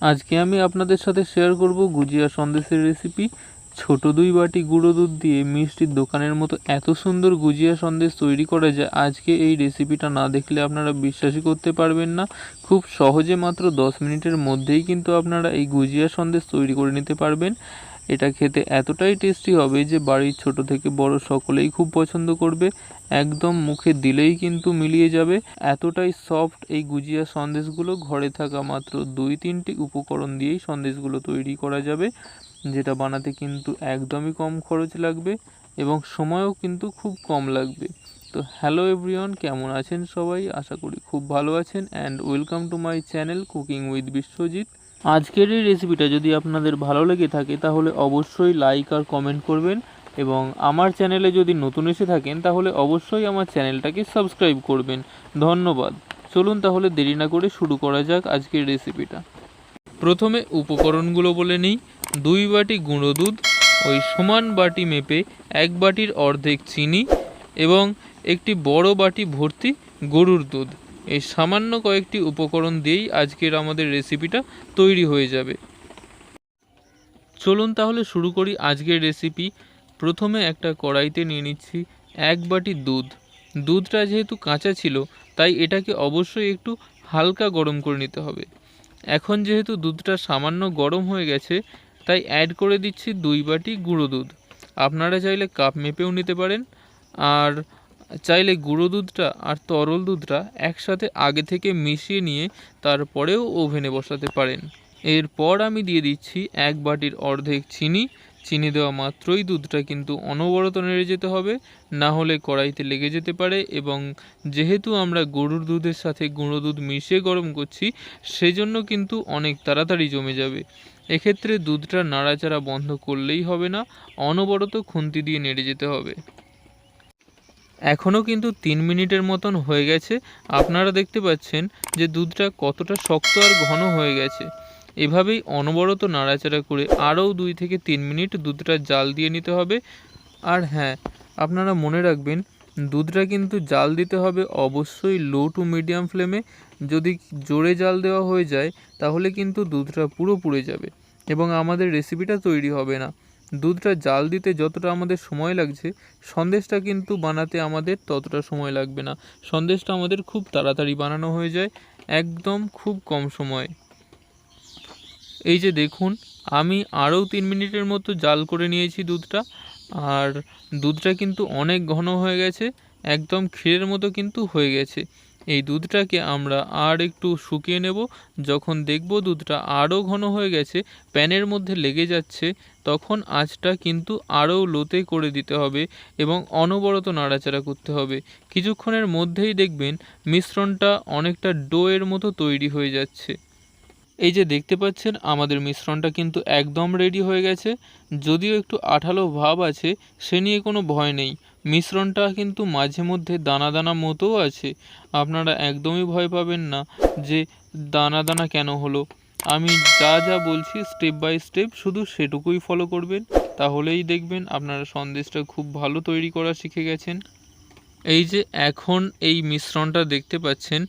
আজকে আমি আপনাদের সাথে শেয়ার করব গুজিয়া সন্দেশের রেসিপি ছোট দুই বাটি গুঁড়ো দুধ দিয়ে মিষ্টির দোকানের মতো এত সুন্দর গুজিয়া সন্দেশ তৈরি করা যায়, আজকে এই রেসিপিটা না দেখলে আপনারা বিশ্বাসই করতে পারবেন না। খুব সহজে মাত্র দশ মিনিটের মধ্যেই কিন্তু আপনারা এই গুজিয়া সন্দেশ তৈরি করে নিতে পারবেন। এটা খেতে এতটাই টেস্টি হবে যে বাড়ির ছোট থেকে বড় সকলেই খুব পছন্দ করবে। একদম মুখে দিলেই কিন্তু মিলিয়ে যাবে। এতটাই সফট এই গুজিয়া সন্দেশগুলো ঘরে থাকা মাত্র দুই তিনটি উপকরণ দিয়েই সন্দেশগুলো তৈরি করা যাবে, যেটা বানাতে কিন্তু একদমই কম খরচ লাগবে এবং সময়ও কিন্তু খুব কম লাগবে। তো হ্যালো এভরিওয়ান কেমন আছেন সবাই? আশা করি খুব ভালো আছেন and welcome to my channel cooking with Biswajit আজকের এই রেসিপিটা যদি আপনাদের ভালো লেগে থাকে, তাহলে অবশ্যই লাইক আর কমেন্ট করবেন এবং আমার চ্যানেলে যদি নতুন এসে থাকেন, তাহলে অবশ্যই আমার চ্যানেলটাকে সাবস্ক্রাইব করবেন। ধন্যবাদ। চলুন তাহলে দেরি না করে শুরু করা যাক আজকের রেসিপিটা প্রথমে উপকরণগুলো বলে নিই। দুই বাটি গুঁড়ো দুধ, ওই সমান বাটি মেপে এক বাটির অর্ধেক চিনি এবং একটি বড় বাটি ভর্তি গরুর দুধ। এই সামান্য কয়েকটি উপকরণ দিয়েই আজকের আমাদের রেসিপিটা তৈরি হয়ে যাবে। চলুন তাহলে শুরু করি আজকের রেসিপি প্রথমে একটা কড়াইতে নিয়ে নিচ্ছি এক বাটি দুধ। দুধটা যেহেতু কাঁচা ছিল, তাই এটাকে অবশ্যই একটু হালকা গরম করে নিতে হবে। এখন যেহেতু দুধটা সামান্য গরম হয়ে গেছে, তাই অ্যাড করে দিচ্ছি দুই বাটি গুঁড়ো দুধ। আপনারা চাইলে কাপ মেপেও নিতে পারেন। আর চাইলে গুঁড়ো দুধটা আর তরল দুধটা একসাথে আগে থেকে মিশিয়ে নিয়ে তারপরেও ওভেনে বসাতে পারেন। এরপর আমি দিয়ে দিচ্ছি এক বাটির অর্ধেক চিনি। চিনি দেওয়া মাত্রই দুধটা কিন্তু অনবরত নেড়ে যেতে হবে, না হলে কড়াইতে লেগে যেতে পারে এবং যেহেতু আমরা গরুর দুধের সাথে গুঁড়ো দুধ মিশিয়ে গরম করছি, সেজন্য কিন্তু অনেক তাড়াতাড়ি জমে যাবে। এক্ষেত্রে দুধটা নাড়াচাড়া বন্ধ করলেই হবে না, অনবরত খুন্তি দিয়ে নেড়ে যেতে হবে। এখনও কিন্তু তিন মিনিটের মতন হয়ে গেছে। আপনারা দেখতে পাচ্ছেন যে দুধটা কতটা শক্ত আর ঘন হয়ে গেছে। এভাবেই অনবরত নাড়াচাড়া করে আরও দুই থেকে তিন মিনিট দুধটা জাল দিয়ে নিতে হবে। আর হ্যাঁ আপনারা মনে রাখবেন, দুধটা কিন্তু জাল দিতে হবে অবশ্যই লো টু মিডিয়াম ফ্লেমে যদি জোরে জাল দেওয়া হয়ে যায়, তাহলে কিন্তু দুধটা পুরো পুড়ে যাবে এবং আমাদের রেসিপিটা তৈরি হবে না। দুধটা জাল দিতে যতটা আমাদের সময় লাগছে, সন্দেশটা কিন্তু বানাতে আমাদের ততটা সময় লাগবে না। সন্দেশটা আমাদের খুব তাড়াতাড়ি বানানো হয়ে যায়, একদম খুব কম সময়ে। এই যে দেখুন, আমি আরও তিন মিনিটের মতো জাল করে নিয়েছি দুধটা, আর দুধটা কিন্তু অনেক ঘন হয়ে গেছে, একদম ক্ষীরের মতো কিন্তু হয়ে গেছে। এই দুধটাকে আমরা আর একটু শুকিয়ে নেব। যখন দেখব দুধটা আরও ঘন হয়ে গেছে, প্যানের মধ্যে লেগে যাচ্ছে, তখন আঁচটা কিন্তু আরও লোতে করে দিতে হবে এবং অনবরত নাড়াচাড়া করতে হবে। কিছুক্ষণের মধ্যেই দেখবেন মিশ্রণটা অনেকটা ডোয়ের মতো তৈরি হয়ে যাচ্ছে। এই যে দেখতে পাচ্ছেন, আমাদের মিশ্রণটা কিন্তু একদম রেডি হয়ে গেছে। যদিও একটু আঠালো ভাব আছে, সে নিয়ে কোনো ভয় নেই। মিশ্রণটা কিন্তু মাঝে মধ্যে দানা দানা মতোও আছে। আপনারা একদমই ভয় পাবেন না যে দানা দানা কেন হলো। আমি যা যা বলছি স্টেপ বাই স্টেপ শুধু সেটুকুই ফলো করবেন। তাহলেই দেখবেন আপনারা সন্দেশটা খুব ভালো তৈরি করা শিখে গেছেন। এই যে এখন এই মিশ্রণটা দেখতে পাচ্ছেন,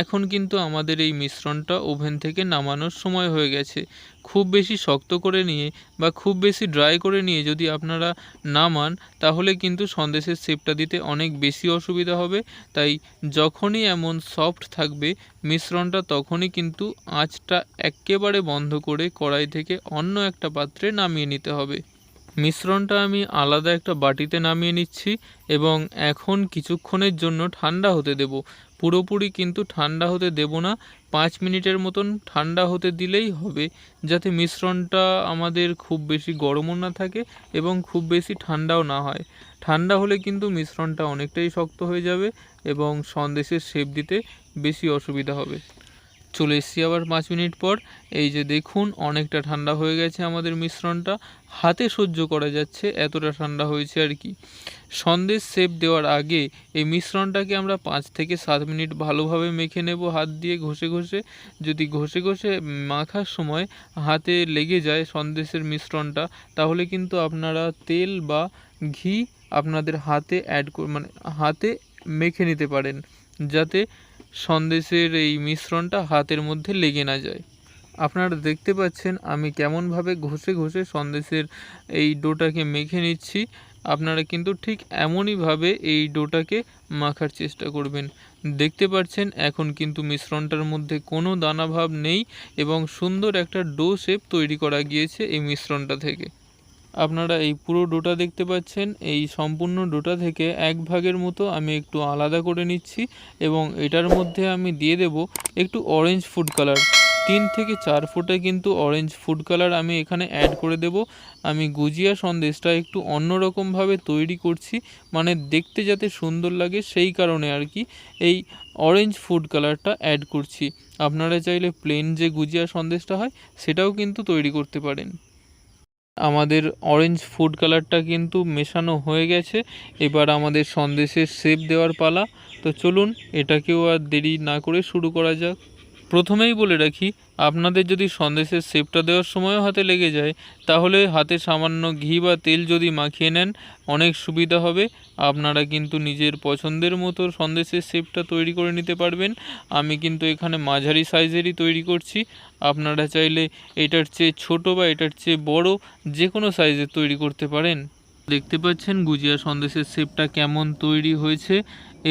এখন কিন্তু আমাদের এই মিশ্রণটা ওভেন থেকে নামানোর সময় হয়ে গেছে। খুব বেশি শক্ত করে নিয়ে বা খুব বেশি ড্রাই করে নিয়ে যদি আপনারা নামান, তাহলে কিন্তু সন্দেশের শেপটা দিতে অনেক বেশি অসুবিধা হবে। তাই যখনই এমন সফট থাকবে, মিশ্রণটা তখনই কিন্তু আঁচটা একেবারে বন্ধ করে কড়াই থেকে অন্য একটা পাত্রে নামিয়ে নিতে হবে। মিশ্রণটা আমি আলাদা একটা বাটিতে নামিয়ে নিচ্ছি এবং এখন কিছুক্ষণের জন্য ঠান্ডা হতে দেব। পুরোপুরি কিন্তু ঠান্ডা হতে দেব না, পাঁচ মিনিটের মতন ঠান্ডা হতে দিলেই হবে, যাতে মিশ্রণটা আমাদের খুব বেশি গরমও না থাকে এবং খুব বেশি ঠান্ডাও না হয়। ঠান্ডা হলে কিন্তু মিশ্রণটা অনেকটাই শক্ত হয়ে যাবে এবং সন্দেশের শেপ দিতে বেশি অসুবিধা হবে। চলে এসেছি আবার পাঁচ মিনিট পর। এই যে দেখুন, অনেকটা ঠান্ডা হয়ে গেছে আমাদের মিশ্রণটা। হাতে সহ্য করা যাচ্ছে, এতটা ঠান্ডা হয়েছে আর কি। সন্দেশ শেপ দেওয়ার আগে এই মিশ্রণটাকে আমরা পাঁচ থেকে সাত মিনিট ভালোভাবে মেখে নেব হাত দিয়ে ঘষে ঘষে। যদি ঘষে ঘষে মাখার সময় হাতে লেগে যায় সন্দেশের মিশ্রণটা, তাহলে কিন্তু আপনারা তেল বা ঘি আপনাদের হাতে অ্যাড মানে হাতে মেখে নিতে পারেন। যাতে সন্দেশের এই মিশ্রণটা হাতের মধ্যে লেগে না যায়। আপনারা দেখতে পাচ্ছেন, আমি কেমনভাবে ঘষে ঘষে সন্দেশের এই ডোটাকে মেখে নিচ্ছি। আপনারা কিন্তু ঠিক এমনইভাবে এই ডোটাকে মাখার চেষ্টা করবেন। দেখতে পাচ্ছেন, এখন কিন্তু মিশ্রণটার মধ্যে কোনো দানাভাব নেই এবং সুন্দর একটা ডো শেপ তৈরি করা গিয়েছে এই মিশ্রণটা থেকে। আপনারা এই পুরো ডোটা দেখতে পাচ্ছেন। এই সম্পূর্ণ ডোটা থেকে এক ভাগের মতো আমি একটু আলাদা করে নিচ্ছি এবং এটার মধ্যে আমি দিয়ে দেব একটু অরেঞ্জ ফুড কালার তিন থেকে চার ফুটে কিন্তু অরেঞ্জ ফুড কালার আমি এখানে অ্যাড করে দেব। আমি গুজিয়া সন্দেশটা একটু অন্যরকমভাবে তৈরি করছি মানে দেখতে যাতে সুন্দর লাগে সেই কারণে আর কি এই অরেঞ্জ ফুড কালারটা অ্যাড করছি। আপনারা চাইলে প্লেন যে গুজিয়া সন্দেশটা হয়, সেটাও কিন্তু তৈরি করতে পারেন। আমাদের অরেঞ্জ ফুড কালারটা কিন্তু মেশানো হয়ে গেছে। এবার আমাদের সন্দেশের শেপ দেওয়ার পালা। তো চলুন, এটাকেও আর দেরি না করে শুরু করা যাক। প্রথমেই বলে রাখি, আপনাদের যদি সন্দেশের শেপটা দেওয়ার সময়ও হাতে লেগে যায়, তাহলে হাতে সামান্য ঘি বা তেল যদি মাখিয়ে নেন, অনেক সুবিধা হবে। আপনারা কিন্তু নিজের পছন্দের মতো সন্দেশের শেপটা তৈরি করে নিতে পারবেন। আমি কিন্তু এখানে মাঝারি সাইজেরই তৈরি করছি। আপনারা চাইলে এটার চেয়ে ছোট বা এটার চেয়ে বড় যে কোনো সাইজের তৈরি করতে পারেন। দেখতে পাচ্ছেন গুজিয়া সন্দেশের শেপটা কেমন তৈরি হয়েছে।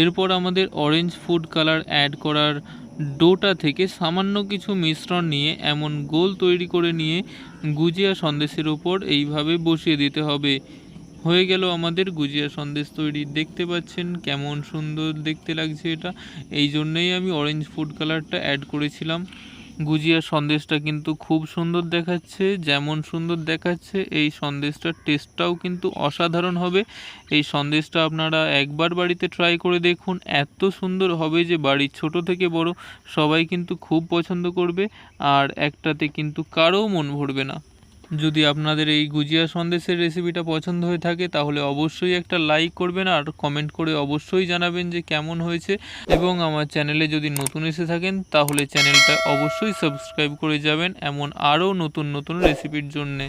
এরপর আমাদের অরেঞ্জ ফুড কালার অ্যাড করার ডোটা থেকে সামান্য কিছু মিশ্রণ নিয়ে এমন গোল তৈরি করে নিয়ে গুজিয়া সন্দেশের ওপর এইভাবে বসিয়ে দিতে হবে। হয়ে গেল আমাদের গুজিয়া সন্দেশ তৈরি। দেখতে পাচ্ছেন কেমন সুন্দর দেখতে লাগছে এটা। এই জন্যেই আমি অরেঞ্জ ফুড কালারটা অ্যাড করেছিলাম। গুজিয়া সন্দেশটা কিন্তু খুব সুন্দর দেখাচ্ছে, যেমন সুন্দর দেখাচ্ছে, এই সন্দেশটার টেস্টটাও কিন্তু অসাধারণ হবে। এই সন্দেশটা আপনারা একবার বাড়িতে ট্রাই করে দেখুন, এত সুন্দর হবে যে বাড়ির ছোট থেকে বড় সবাই কিন্তু খুব পছন্দ করবে, আর একটাতে কিন্তু কারও মন ভরবে না। যদি আপনাদের এই গুজিয়া সন্দেশের রেসিপিটা পছন্দ হয়ে থাকে, তাহলে অবশ্যই একটা লাইক করবেন আর কমেন্ট করে অবশ্যই জানাবেন যে কেমন হয়েছে। এবং আমার চ্যানেলে যদি নতুন এসে থাকেন, তাহলে চ্যানেলটা অবশ্যই সাবস্ক্রাইব করে যাবেন এমন আরও নতুন নতুন রেসিপির জন্যে।